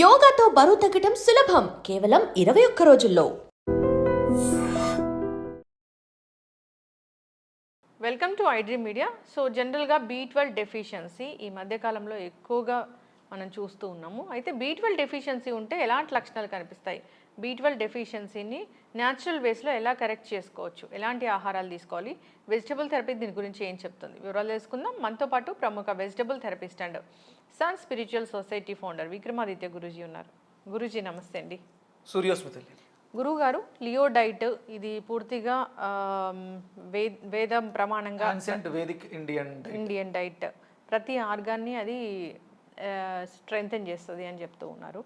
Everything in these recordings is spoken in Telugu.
యోగాతో బరువు తగ్గటం సులభం. కేవలం ఇరవై ఒక్క రోజుల్లో. Welcome to iDream media so జనరల్గా బీ ట్వెల్వ్ డెఫిషియన్సీ ఈ మధ్యకాలంలో ఎక్కువగా మనం చూస్తూ ఉన్నాము. అయితే బీ ట్వెల్వ్ డెఫిషియన్సీ ఉంటే ఎలాంటి లక్షణాలు కనిపిస్తాయి? బీ ట్వెల్వ్ డెఫిషియన్సీని న్యాచురల్ వేస్లో ఎలా కరెక్ట్ చేసుకోవచ్చు? ఎలాంటి ఆహారాలు తీసుకోవాలి? వెజిటబుల్ థెరపీ దీని గురించి ఏం చెప్తుంది? వివరాలు తెలుసుకుందాం. మనతో పాటు ప్రముఖ vegetable therapist and sun spiritual society founder Vikramaditya Guruji ఉన్నారు. గురూజీ నమస్తే అండి. సూర్యోస్మితల్లి. గురువుగారు లియో డైట్ ఇది పూర్తిగా వేదం ప్రమాణంగా ఇండియన్ డైట్ ప్రతి ఆర్గాన్ని అది స్ట్రెంగ్తన్ చేస్తుంది అని చెప్తూ ఉన్నారు.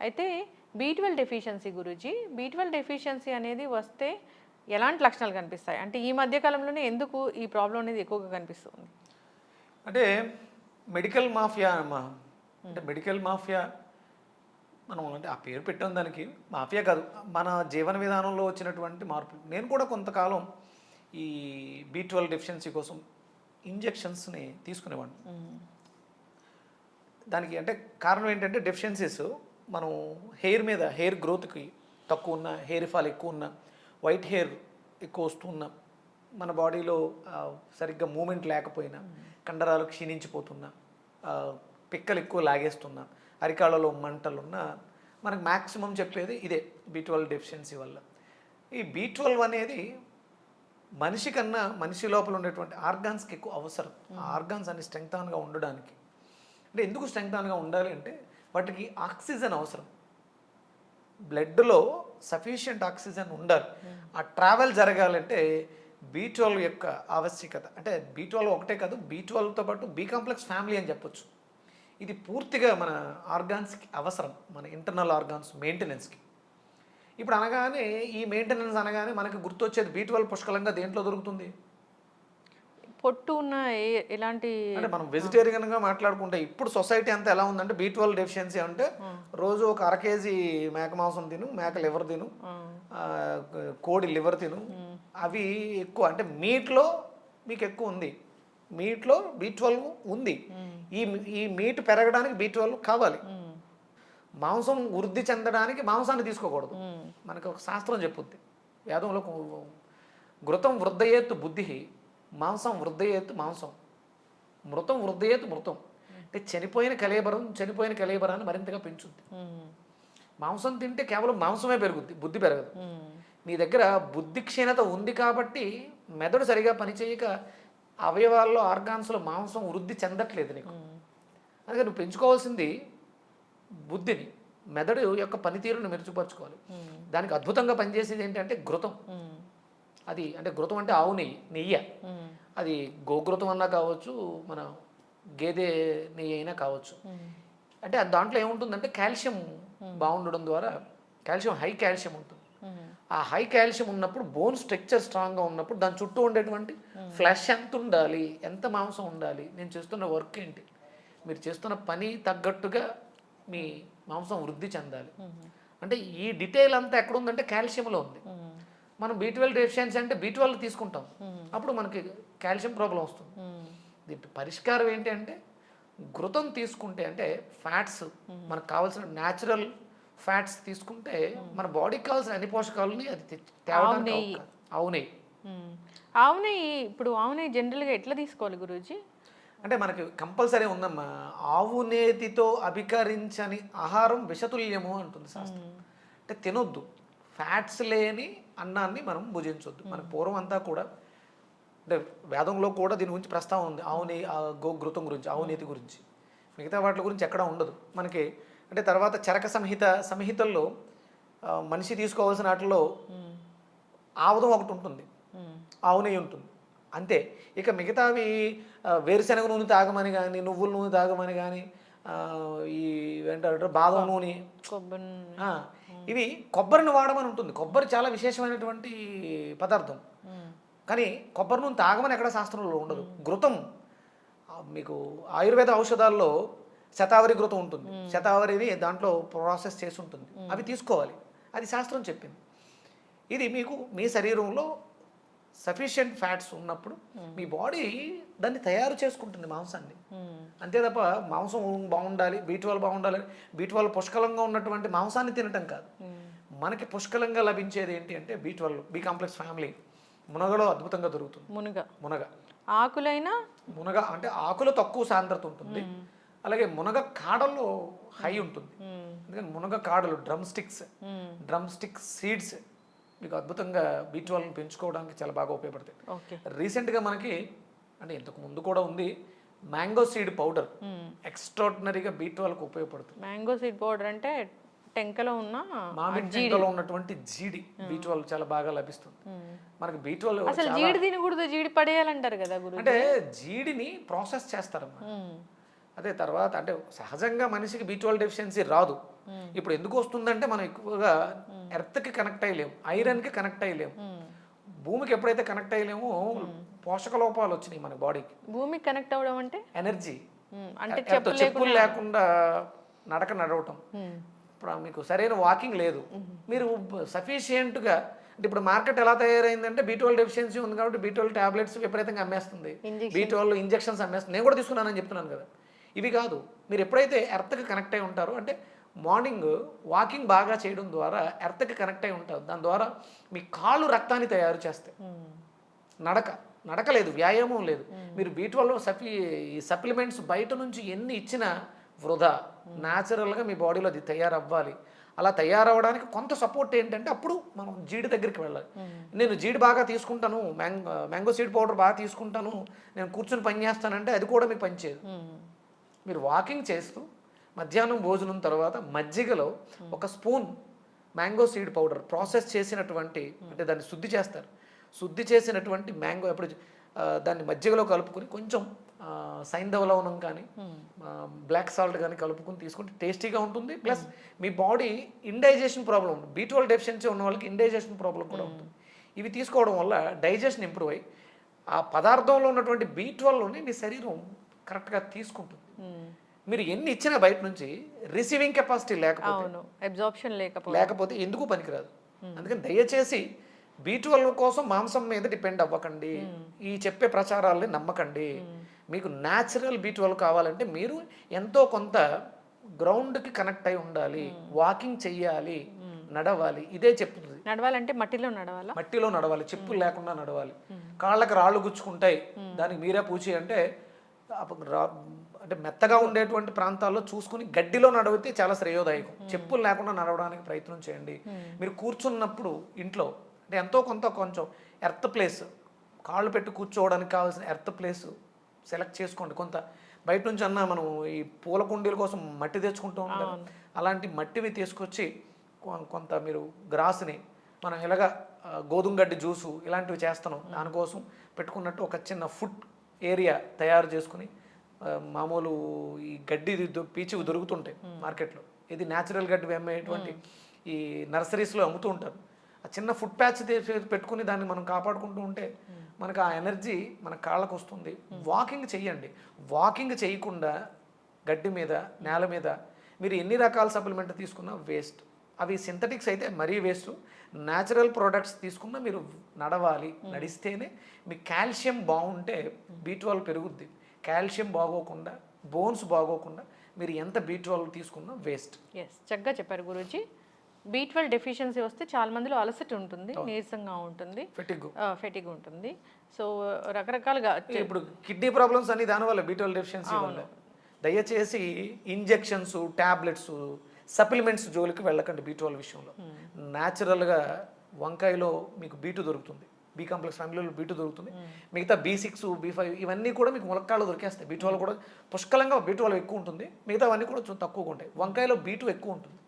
అయితే బీ ట్వెల్వ్ డెఫిషియన్సీ గురించి బీ ట్వెల్వ్ డెఫిషియన్సీ అనేది వస్తే ఎలాంటి లక్షణాలు కనిపిస్తాయి? అంటే ఈ మధ్య కాలంలోనే ఎందుకు ఈ ప్రాబ్లం అనేది ఎక్కువగా కనిపిస్తుంది? అంటే మెడికల్ మాఫియా అమ్మా. అంటే మెడికల్ మాఫియా మనం అంటే ఆ పేరు పెట్టాం దానికి. మాఫియా కాదు. మన జీవన విధానంలో వచ్చినటువంటి మార్పులు నేను కూడా కొంతకాలం ఈ బీ ట్వెల్వ్ డెఫిషియన్సీ కోసం ఇంజెక్షన్స్ని తీసుకునేవాడిని. దానికి అంటే కారణం ఏంటంటే డెఫిషియన్సీస్ మనం హెయిర్ మీద హెయిర్ గ్రోత్కి తక్కువ ఉన్న హెయిర్ ఫాల్ ఎక్కువ ఉన్న వైట్ హెయిర్ ఎక్కువ వస్తున్న మన బాడీలో సరిగ్గా మూమెంట్ లేకపోయినా కండరాలు క్షీణించిపోతున్నా పిక్కలు ఎక్కువ లాగేస్తున్నా అరికాళ్ళలో మంటలున్నా మనకు మ్యాక్సిమం చెప్పేది ఇదే బీ ట్వెల్వ్ డెఫిషియన్సీ వల్ల. ఈ బీ ట్వెల్వ్ అనేది మనిషి కన్నా మనిషి లోపల ఉండేటువంటి ఆర్గాన్స్కి ఎక్కువ అవసరం. ఆర్గాన్స్ అన్ని స్ట్రెంగ్తాన్గా ఉండడానికి అంటే ఎందుకు స్ట్రెంగ్తాన్గా ఉండాలి అంటే వాటికి ఆక్సిజన్ అవసరం. బ్లడ్లో సఫిషియంట్ ఆక్సిజన్ ఉండాలి. ఆ ట్రావెల్ జరగాలంటే బీ ట్వెల్వ్ యొక్క ఆవశ్యకత. అంటే బీ ట్వెల్వ్ ఒకటే కాదు బీ ట్వెల్వ్తో పాటు బీ కాంప్లెక్స్ ఫ్యామిలీ అని చెప్పొచ్చు. ఇది పూర్తిగా మన ఆర్గాన్స్కి అవసరం మన ఇంటర్నల్ ఆర్గాన్స్ మెయింటెనెన్స్కి ఇప్పుడు అనగానే ఈ మెయింటెనెన్స్ అనగానే మనకు గుర్తొచ్చేది బీ ట్వెల్వ్ పుష్కలంగా దేంట్లో దొరుకుతుంది? పొట్టు ఉన్న ఎలాంటి అంటే మనం వెజిటేరియన్గా మాట్లాడుకుంటే ఇప్పుడు సొసైటీ అంతా ఎలా ఉందంటే బీ ట్వెల్వ్ డెఫిషియన్సీ అంటే రోజు ఒక అర కేజీ మేక మాంసం తిను మేక లివర్ తిను కోడి లివర్ తిను అవి ఎక్కువ అంటే మీట్లో మీకు ఎక్కువ ఉంది మీట్లో బీ ట్వెల్వ్ ఉంది ఈ ఈ మీట్ పెరగడానికి బీ ట్వెల్వ్ కావాలి మాంసం వృద్ధి చెందడానికి మాంసాన్ని తీసుకోకూడదు మనకి ఒక శాస్త్రం చెప్పుద్ది వేదంలో ఘృతం వృద్ధయేత్తు బుద్ధి మాంసం వృద్ధయేత్తు మాంసం. మృతం వృద్ధయేత్తు మృతం. అంటే చనిపోయిన కలేబరం చనిపోయిన కలేబరాన్ని మరింతగా పెంచుద్ది. మాంసం తింటే కేవలం మాంసమే పెరుగుద్ది బుద్ధి పెరగదు. నీ దగ్గర బుద్ధి క్షీణత ఉంది కాబట్టి మెదడు సరిగా పనిచేయక అవయవాల్లో ఆర్గాన్స్లో మాంసం వృద్ధి చెందట్లేదు నీకు. అందుకే నువ్వు పెంచుకోవాల్సింది బుద్ధిని మెదడు యొక్క పనితీరును మెరుగుపరుచుకోవాలి. దానికి అద్భుతంగా పనిచేసేది ఏంటంటే ఘృతం. అది అంటే ఘృతం అంటే ఆవు నెయ్యి నెయ్యి. అది గోఘృతం అన్నా కావచ్చు మన గేదె నెయ్యి అయినా కావచ్చు. అంటే దాంట్లో ఏముంటుందంటే కాల్షియం బాగుండడం ద్వారా కాల్షియం హై కాల్షియం ఉంటుంది. ఆ హై కాల్షియం ఉన్నప్పుడు బోన్ స్ట్రక్చర్ స్ట్రాంగ్గా ఉన్నప్పుడు దాని చుట్టూ ఉండేటువంటి ఫ్లష్ ఎంత ఉండాలి ఎంత మాంసం ఉండాలి నేను చేస్తున్న వర్క్ ఏంటి? మీరు చేస్తున్న పని తగ్గట్టుగా మీ మాంసం వృద్ధి చెందాలి. అంటే ఈ డీటెయిల్ అంతా ఎక్కడ ఉందంటే కాల్షియంలో ఉంది. మనం బీ ట్వెల్వ్ డెఫిషియన్సీ అంటే బీ ట్వెల్వ్ తీసుకుంటాం. అప్పుడు మనకి కాల్షియం ప్రాబ్లం వస్తుంది. మ్మ్. దీనికి పరిష్కారం ఏంటి అంటే ఘృతం తీసుకుంటే అంటే ఫ్యాట్స్ మనకు కావాల్సిన న్యాచురల్ ఫ్యాట్స్ తీసుకుంటే మన బాడీకి కావాల్సిన అన్ని పోషకాలని అది తేవడానికి నెయ్యి. అవకా- ఆవు నెయ్యి. మ్మ్. ఆవు నెయ్యి ఇప్పుడు ఆవు నెయ్యి జనరల్గా ఎట్లా తీసుకోవాలి గురూజీ? అంటే మనకి కంపల్సరీ ఉందమ్మా ఆవు నేతితో అభికరించని ఆహారం విషతుల్యము అంటుంది శాస్త్రం. అంటే తినొద్దు. ఫ్యాట్స్ లేని అన్నాన్ని మనం భుజించొద్దు. మన పూర్వం అంతా కూడా అంటే వేదంలో కూడా దీని గురించి ప్రస్తావన ఉంది. ఆ గోఘృతం గురించి ఆవు నేతి గురించి. మిగతా వాటి గురించి ఎక్కడ ఉండదు. మనకి అంటే తర్వాత చరక సంహిత సంహితల్లో మనిషి తీసుకోవాల్సిన వాటిలో ఆముదం ఒకటి ఉంటుంది. మ్మ్. ఆవు నెయ్యి ఉంటుంది. అంతే. ఇక మిగతావి వేరుశనగ నూనె తాగమని కానీ నువ్వుల నూనె తాగమని కానీ ఈ ఏంటారు బాదం నూనె. ఇవి కొబ్బరిని వాడమని ఉంటుంది. కొబ్బరి చాలా విశేషమైనటువంటి పదార్థం. కానీ కొబ్బరి నూనె తాగమని ఎక్కడ శాస్త్రంలో ఉండదు. ఘృతం మీకు ఆయుర్వేద ఔషధాల్లో శతావరి ఘృతం ఉంటుంది. శతావరిని దాంట్లో ప్రాసెస్ చేసి ఉంటుంది. అవి తీసుకోవాలి. అది శాస్త్రం చెప్పింది. ఇది మీకు మీ శరీరంలో సఫిషియెంట్ ఫ్యాట్స్ ఉన్నప్పుడు మీ బాడీ దాన్ని తయారు చేసుకుంటుంది మాంసాన్ని. అంతే తప్ప మాంసం బాగుండాలి బీట్ వాళ్ళు బాగుండాలి బీట్ వాళ్ళు పుష్కలంగా ఉన్నటువంటి మాంసాన్ని తినటం కాదు. మనకి పుష్కలంగా లభించేది ఏంటి అంటే బీట్ వాళ్ళు బీ కాంప్లెక్స్ ఫ్యామిలీ. మునగలో అద్భుతంగా దొరుకుతుంది. మునుగ. మునగ. ఆకులైనా? మునగ అంటే ఆకులో తక్కువ సాంద్రత ఉంటుంది. అలాగే మునగ కాడల్లో హై ఉంటుంది. ఎందుకంటే మునగ కాడలు drum sticks drum stick seeds మీకు అద్భుతంగా బీట్ వాళ్ళని పెంచుకోవడానికి చాలా బాగా ఉపయోగపడతాయి. ఓకే. రీసెంట్గా మనకి అంటే ఇంతకు ముందు కూడా ఉంది మ్యాంగో సీడ్ పౌడర్. ఎక్స్ట్రాడినరీగా బీట్ వాళ్ళకు ఉపయోగపడుతుంది. మ్యాంగో సీడ్ పౌడర్ అంటే టెంకలో ఉన్న మామిడి చెంకలో ఉన్నటువంటి జీడి వాళ్ళు చాలా బాగా లభిస్తుంది. మనకి బీట్ వాళ్ళు అసలు జీడి తినకూడదు జీడి పడేయాలంటారు కదా గురు అంటే జీడిని ప్రాసెస్ చేస్తారమ్మా అదే తర్వాత అంటే సహజంగా మనిషికి బీ డెఫిషియన్సీ రాదు. ఇప్పుడు ఎందుకు వస్తుందంటే మనం ఎక్కువగా ఎర్త్కి కనెక్ట్ అయ్యలేము ఐరన్కి కనెక్ట్ అయ్యలేము భూమికి ఎప్పుడైతే కనెక్ట్ అయ్యలేమో పోషక లోపాలు వచ్చినాయి మన బాడీకి. భూమికి కనెక్ట్ అవ్వడం అంటే? ఎనర్జీ. అంటే చెప్పులు లేకుండా నడక నడవటం. మీకు సరైన వాకింగ్ లేదు. మీరు సఫిషియెంట్గా అంటే ఇప్పుడు మార్కెట్ ఎలా తయారైందంటే బీ ట్వెల్వ్ డెఫిషియన్సీ ఉంది కాబట్టి బీ ట్వెల్వ్ టాబ్లెట్స్ విపరీతంగా అమ్మేస్తుంది. బీ ట్వెల్వ్ ఇంజెక్షన్స్ అమ్మేస్తుంది. నేను కూడా తీసుకున్నానని చెప్తున్నాను కదా. ఇవి కాదు మీరు ఎప్పుడైతే ఎర్త్కి కనెక్ట్ అయి ఉంటారో అంటే మార్నింగ్ వాకింగ్ బాగా చేయడం ద్వారా ఎర్త్కి కనెక్ట్ అయి ఉంటారు. దాని ద్వారా మీ కాళ్ళు రక్తాన్ని తయారు చేస్తాయి. నడక నడక లేదు వ్యాయామం లేదు. మీరు బీట్ వల్ల సఫి ఈ సప్లిమెంట్స్ బయట నుంచి ఎన్ని ఇచ్చినా వృధా. న్యాచురల్గా మీ బాడీలో అది తయారవ్వాలి. అలా తయారవడానికి కొంత సపోర్ట్ ఏంటంటే అప్పుడు మనం జీడి దగ్గరికి వెళ్ళాలి. నేను జీడి బాగా తీసుకుంటాను మ్యాంగో మ్యాంగో సీడ్ పౌడర్ బాగా తీసుకుంటాను నేను కూర్చొని పని చేస్తానంటే అది కూడా మీకు పనిచేయదు మీరు వాకింగ్ చేస్తూ మధ్యాహ్నం భోజనం తర్వాత మజ్జిగలో ఒక spoon mango seed powder process చేసినటువంటి అంటే దాన్ని శుద్ధి చేస్తారు. శుద్ధి చేసినటువంటి మ్యాంగో ఎప్పుడు దాన్ని మజ్జిగలో కలుపుకొని కొంచెం సైంధవ లవణం కానీ బ్లాక్ సాల్ట్ కానీ కలుపుకొని తీసుకుంటే టేస్టీగా ఉంటుంది. ప్లస్ మీ బాడీ ఇండైజెషన్ ప్రాబ్లం ఉంటుంది. బీ ట్వెల్వ్ డెఫిషియన్సీ ఉన్న వాళ్ళకి ఇండైజెషన్ ప్రాబ్లం కూడా ఉంటుంది. ఇవి తీసుకోవడం వల్ల డైజెషన్ ఇంప్రూవ్ అయ్యి ఆ పదార్థంలో ఉన్నటువంటి బీ ట్వెల్వ్ని మీ శరీరం కరెక్ట్గా తీసుకుంటుంది. మీరు ఎన్ని ఇచ్చినా బయట నుంచి రిసీవింగ్ కెపాసిటీ లేకపోతే లేకపోతే ఎందుకు పనికిరాదు? అందుకని దయచేసి బీ ట్వెల్వ్ కోసం మాంసం మీద డిపెండ్ అవ్వకండి. ఈ చెప్పే ప్రచారాలని నమ్మకండి. మీకు న్యాచురల్ బీ ట్వెల్వ్ కావాలంటే మీరు ఎంతో కొంత గ్రౌండ్కి కనెక్ట్ అయి ఉండాలి. వాకింగ్ చెయ్యాలి. నడవాలి. ఇదే చెప్తుంది. నడవాలంటే మట్టిలో నడవాలా? మట్టిలో నడవాలి. చెప్పులు లేకుండా నడవాలి. కాళ్ళకి రాళ్ళు గుచ్చుకుంటాయి. దానికి మీరే పూచి అంటే అంటే మెత్తగా ఉండేటువంటి ప్రాంతాల్లో చూసుకుని గడ్డిలో నడివితే చాలా శ్రేయోదాయకం. చెప్పులు లేకుండా నడవడానికి ప్రయత్నం చేయండి. మీరు కూర్చున్నప్పుడు ఇంట్లో అంటే ఎంతో కొంత కొంచెం ఎర్త్ ప్లేస్. కాళ్ళు పెట్టి కూర్చోవడానికి కావాల్సిన ఎర్త్ ప్లేస్ సెలెక్ట్ చేసుకోండి. కొంత బయట నుంచి అన్న మనం ఈ పూల కుండీల కోసం మట్టి తెచ్చుకుంటూ ఉంటాం అలాంటి మట్టివి తీసుకొచ్చి కొంత మీరు గ్రాస్ని మనం ఇలాగ గోధుమ గడ్డి జ్యూసు ఇలాంటివి చేస్తున్నాం. దానికోసం పెట్టుకున్నట్టు ఒక చిన్న ఫుడ్ ఏరియా తయారు చేసుకుని మామూలు ఈ గడ్డి పీచివి దొరుకుతుంటాయి మార్కెట్లో. ఇది న్యాచురల్ గడ్డి అమ్మేటువంటి ఈ నర్సరీస్లో అమ్ముతూ ఉంటారు. ఆ చిన్న ఫుడ్ ప్యాచ్ పెట్టుకుని దాన్ని మనం కాపాడుకుంటూ ఉంటే మనకు ఆ ఎనర్జీ మన కాళ్ళకు వస్తుంది. వాకింగ్ చెయ్యండి. వాకింగ్ చేయకుండా గడ్డి మీద నేల మీద మీరు ఎన్ని రకాల సప్లిమెంట్ తీసుకున్నా వేస్ట్ అవి సింథటిక్స్ అయితే మరీ వేస్ట్ న్యాచురల్ ప్రోడక్ట్స్ తీసుకున్నా మీరు నడవాలి నడిస్తేనే మీ కాల్షియం బాగుంటే బీ ట్వెల్వ్ పెరుగుద్ది. కాల్షియం బాగోకుండా బోన్స్ బాగోకుండా మీరు ఎంత బీ ట్వెల్వ్ తీసుకున్నా వేస్ట్ ఎస్ చక్కగా చెప్పారు గురూజీ. బీ ట్వెల్వ్ డెఫిషియన్సీ వస్తే చాలా మందిలో అలసట ఉంటుంది నీరసంగా ఉంటుంది. ఫెటిగ్ ఉంటుంది. సో రకరకాలుగా ఇప్పుడు కిడ్నీ ప్రాబ్లమ్స్ అన్ని దానివల్ల బీ ట్వెల్వ్ డెఫిషియన్సీ వల్ల. దయచేసి ఇంజెక్షన్స్ టాబ్లెట్స్ సప్లిమెంట్స్ జోలికి వెళ్ళకండి బీ ట్వెల్వ్ విషయంలో. న్యాచురల్గా వంకాయలో మీకు బీటు దొరుకుతుంది. బీ కాంప్లెక్స్ ఫ్యామిలీలో బీటు దొరుకుతుంది. మిగతా బీ సిక్స్ బీ ఫైవ్ ఇవన్నీ కూడా మీకు ములక్కాళ్ళు దొరికేస్తాయి. బీ ట్వెల్వ్ కూడా పుష్కలంగా బీ ఎక్కువ ఉంటుంది. మిగతా అవన్నీ కూడా కొంచెం తక్కువగా ఉంటాయి. వంకాయలో బీటు ఎక్కువ ఉంటుంది.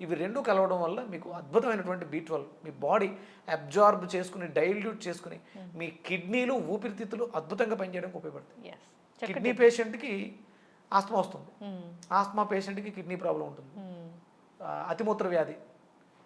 ఇవి రెండు కలవడం వల్ల మీకు అద్భుతమైనటువంటి బీ ట్వెల్వ్ మీ బాడీ అబ్జార్బ్ చేసుకుని డైల్యూట్ చేసుకుని మీ కిడ్నీలు ఊపిరితిత్తులు అద్భుతంగా పనిచేయడానికి ఉపయోగపడతాయి. ఎస్ కిడ్నీ పేషెంట్కి ఆస్తమా వస్తుంది. ఆస్తమా పేషెంట్కి కిడ్నీ ప్రాబ్లం ఉంటుంది. ఆ, అతిమూత్ర వ్యాధి.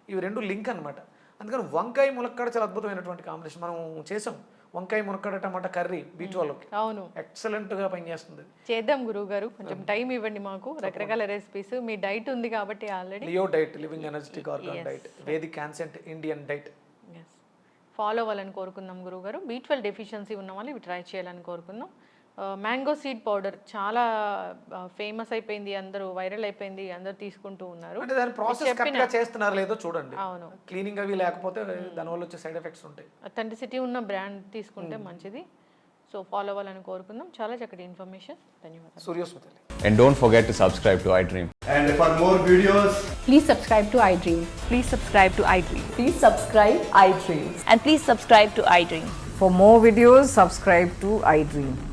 ఇవి రెండు లింక్ అన్నమాట. అందుకని వంకాయ ములక్కాడ చాలా అద్భుతమైనటువంటి కాంబినేషన్ మనం చేసాం. వంకాయ ములక్కాడ టమాటా కర్రీ బీట్ వాళ్ళకి అవును. ఎక్సలెంట్గా పనిచేస్తుంది. చేద్దాం గురువు గారు కొంచెం టైం ఇవ్వండి మాకు. రకరకాల రెసిపీస్ మీ డైట్ ఉంది కాబట్టి already. Leo diet living energetic organ diet Vedic క్యాన్సెంట్ Indian diet. Follow అవ్వాలని కోరుకుందాం గురువుగారు. బీ ట్వెల్వ్ డెఫిషియన్సీ ఉన్న వాళ్ళు ఇవి ట్రై చేయాలని కోరుకుందాం. మ్యాంగో సీడ్ పౌడర్ చాలా ఫేమస్ అయిపోయింది అందరూ వైరల్ అయిపోయింది అందరూ తీసుకుంటూ ఉన్నారు. చేస్తున్నారు లేదో చూడండి. అవును. క్లీనింగ్ అవి లేకపోతే దానివల్ల వచ్చే సైడ్ ఎఫెక్ట్స్ ఉంటాయి. తండ్రి ఉన్న బ్రాండ్ తీసుకుంటే మంచిది. సో ఫాలో అవ్వాలని కోరుకుందాం. చాలా చక్కటి ఇన్ఫర్మేషన్. ధన్యవాదాలు. సూర్యోస్మతి. Don't forget to subscribe to iDream and please subscribe to iDream please subscribe to iDream please subscribe iDream and please subscribe to iDream for more videos subscribe to iDream